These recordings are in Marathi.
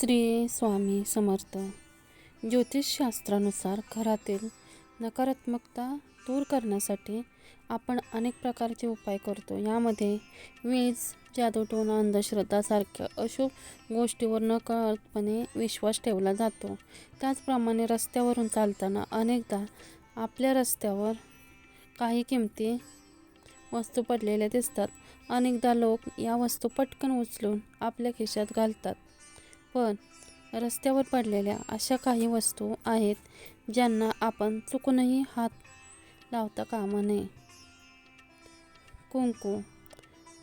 श्री स्वामी समर्थ. ज्योतिषशास्त्रानुसार घरातील नकारात्मकता दूर करण्यासाठी आपण अनेक प्रकारचे उपाय करतो. यामध्ये वीज जादूटोना अंधश्रद्धासारख्या अशुभ गोष्टीवर नकळतपणे विश्वास ठेवला जातो. त्याचप्रमाणे रस्त्यावरून चालताना अनेकदा आपल्या रस्त्यावर काही किमती वस्तू पडलेल्या दिसतात. अनेकदा लोक या वस्तू पटकन उचलून आपल्या खिशात घालतात. पण रस्त्यावर पडलेल्या अशा काही वस्तू आहेत ज्यांना आपण चुकूनही हात लावता कामा नये. कुंकू.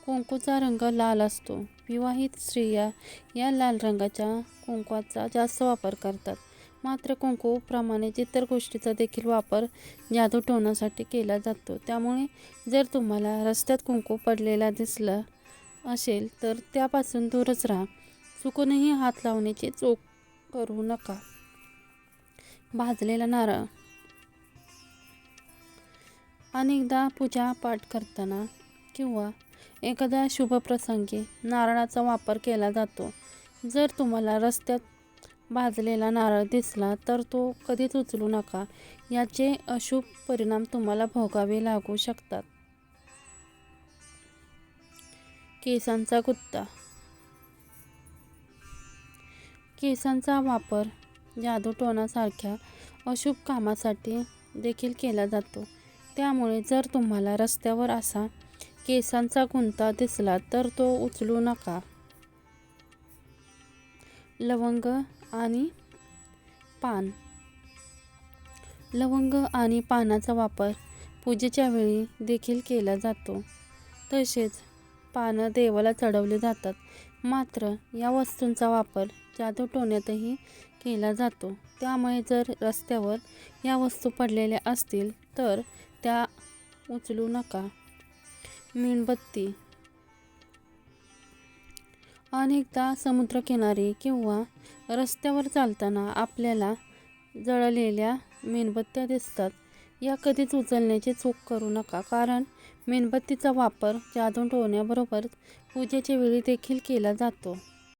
कुंकूचा रंग लाल असतो. विवाहित स्त्रिया या लाल रंगाच्या कुंकवाचा जास्त वापर करतात. मात्र कुंकूप्रमाणे इतर गोष्टीचा देखील वापर जादू ठेवण्यासाठी केला जातो. त्यामुळे जर तुम्हाला रस्त्यात कुंकू पडलेला दिसला असेल तर त्यापासून दूरच राहा. चुकूनही हात लावण्याची चोख करू नका. भाजलेला नारळ. अनेकदा पूजा पाठ करताना किंवा एखाद्या शुभप्रसंगी नारळाचा वापर केला जातो. जर तुम्हाला रस्त्यात भाजलेला नारळ दिसला तर तो कधीच उचलू नका. याचे अशुभ परिणाम तुम्हाला भोगावे लागू शकतात. केसांचा कुत्ता. केसांचा वापर जादूटोणासारख्या अशुभ कामासाठी देखील केला जातो. त्यामुळे जर तुम्हाला रस्त्यावर असा केसांचा गुंता दिसला तर तो उचलू नका. लवंग आणि पान. लवंग आणि पानाचा वापर पूजेच्या वेळी देखील केला जातो. तसेच पानं देवाला चढवली जातात. मात्र या वस्तूंचा वापर जादूटोण्यातही केला जातो. त्यामुळे जर रस्त्यावर या वस्तू पडलेल्या असतील तर त्या उचलू नका. मेणबत्ती. अनेकदा समुद्रकिनारी किंवा रस्त्यावर चालताना आपल्याला जळलेल्या मेणबत्त्या दिसतात. या कधीच उचलण्याची चूक करू नका. कारण मेणबत्तीचा वापर जादून ठेवण्याबरोबर पूजेच्या वेळी देखील केला जातो.